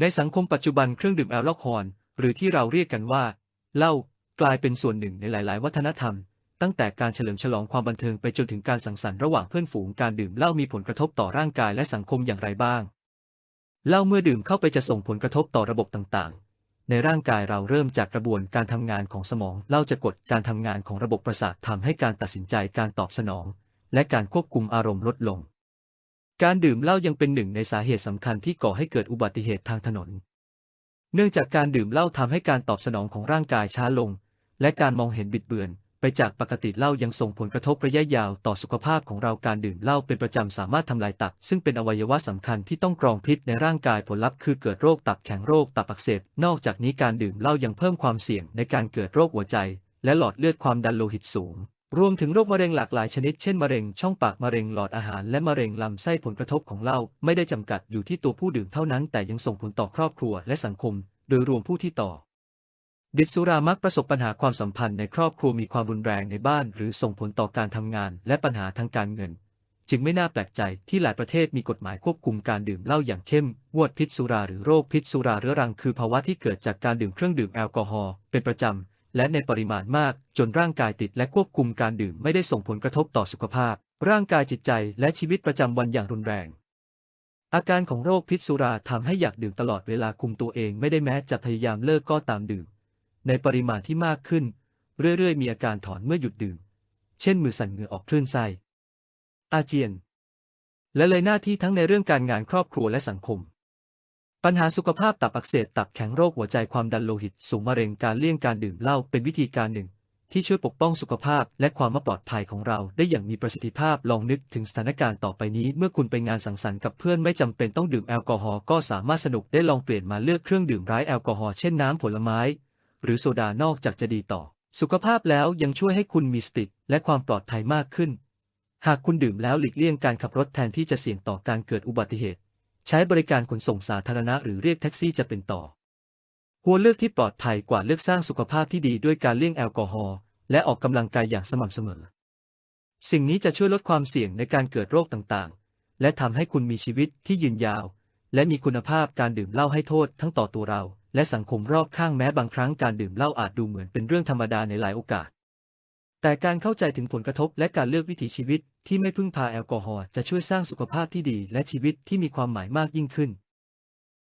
ในสังคมปัจจุบันเครื่องดื่มแอลกอฮอล์หรือที่เราเรียกกันว่าเหล้ากลายเป็นส่วนหนึ่งในหลาย ๆ วัฒนธรรม ตั้งแต่การเฉลิมฉลองความบันเทิงไปจนถึงการสังสรรค์ระหว่างเพื่อนฝูงการดื่มเหล้ามีผลกระทบต่อร่างกายและสังคมอย่างไรบ้างเหล้าเมื่อดื่มเข้าไปจะส่งผลกระทบต่อระบบต่าง ๆ ในร่างกายเราเริ่มจากกระบวนการทำงานของสมองเหล้าจะกดการทำงานของระบบประสาททำให้การตัดสินใจการตอบสนอง และการควบคุมอารมณ์ลดลง การดื่มเหล้ายังเป็นหนึ่งในสาเหตุสำคัญที่ก่อให้เกิดอุบัติเหตุทางถนน เนื่องจากการดื่มเหล้าทำให้การตอบสนองของร่างกายช้าลง และการมองเห็นบิดเบือน ไปจากปกติเหล้ายังส่งผลกระทบระยะยาวต่อสุขภาพของเราการดื่มเหล้าเป็นประจำสามารถทำลายตับ ซึ่งเป็นอวัยวะสำคัญที่ต้องกรองพิษในร่างกายผลลัพธ์คือเกิดโรคตับแข็งโรคตับอักเสบนอกจากนี้การดื่มเหล้ายังเพิ่มความเสี่ยงในการเกิดโรคหัวใจ และหลอดเลือดความดันโลหิตสูง รวมถึงโรคมะเร็งหลากหลายชนิด เช่นมะเร็งช่องปาก มะเร็งหลอดอาหาร และมะเร็งลำไส้ผลกระทบของเหล้าไม่ได้จำกัดอยู่ที่ตัวผู้ดื่มเท่านั้น แต่ยังส่งผลต่อครอบครัวและสังคม โดยรวมผู้ที่ต่อดิดสุรามักประสบปัญหาความสัมพันธ์ในครอบครัวมีความรุนแรงในบ้าน หรือส่งผลต่อการทำงานและปัญหาทางการเงิน จึงไม่น่าแปลกใจที่หลายประเทศมีกฎหมายควบคุมการดื่มเหล้าอย่างเข้มงวดพิษสุราหรือโรคพิษสุราเรื้อรังคือภาวะที่เกิดจากการดื่มเครื่องดื่มแอลกอฮอล์เป็นประจำ และในปริมาณมากจนร่างกายติดและควบคุมการดื่มไม่ได้ส่งผลกระทบต่อสุขภาพ ร่างกายจิตใจและชีวิตประจำวันอย่างรุนแรง อาการของโรคพิษสุราทำให้อยากดื่มตลอดเวลาคุมตัวเองไม่ได้แม้จะพยายามเลิกก็ตามดื่ม ในปริมาณที่มากขึ้น เรื่อยๆ มีอาการถอนเมื่อหยุดดื่ม เช่นมือสั่นเหงื่อออกคลื่นไส้อาเจียน และเลยหน้าที่ทั้งในเรื่องการงานครอบครัวและสังคม ปัญหาสุขภาพตับอักเสบตับแข็งโรคหัวใจความดันโลหิต สูงมะเร็งการเลี่ยงการดื่มเหล้าเป็นวิธีการหนึ่ง ที่ช่วยปกป้องสุขภาพและความปลอดภัยของเราได้อย่างมีประสิทธิภาพลองนึกถึงสถานการณ์ต่อไปนี้ เมื่อคุณไปงานสังสรรค์กับเพื่อนไม่จำเป็นต้องดื่มแอลกอฮอล์ก็สามารถสนุกได้ลองเปลี่ยนมาเลือกเครื่องดื่มไร้แอลกอฮอล์เช่นน้ำผลไม้ หรือโซดานอกจากจะดีต่อ สุขภาพแล้วยังช่วยให้คุณมีสติและความปลอดภัยมากขึ้น หากคุณดื่มแล้วหลีกเลี่ยงการขับรถแทนที่จะเสี่ยงต่อการเกิดอุบัติเหตุ ใช้บริการขนส่งสาธารณะหรือเรียกแท็กซี่จะเป็นต่อควรเลือกที่ปลอดภัยกว่าเลือกสร้างสุขภาพที่ดีด้วยการเลี่ยงแอลกอฮอล์และออกกำลังกายอย่างสม่ำเสมอ สิ่งนี้จะช่วยลดความเสี่ยงในการเกิดโรคต่างๆ และทำให้คุณมีชีวิตที่ยืนยาว และมีคุณภาพการดื่มเหล้าให้โทษทั้งต่อตัวเรา และสังคมรอบข้างแม้บางครั้งการดื่มเหล้าอาจดูเหมือนเป็นเรื่องธรรมดาในหลายโอกาส แต่การเข้าใจถึงผลกระทบและการเลือกวิถีชีวิตที่ไม่พึ่งพาแอลกอฮอล์จะช่วยสร้างสุขภาพที่ดีและชีวิตที่มีความหมายมากยิ่งขึ้น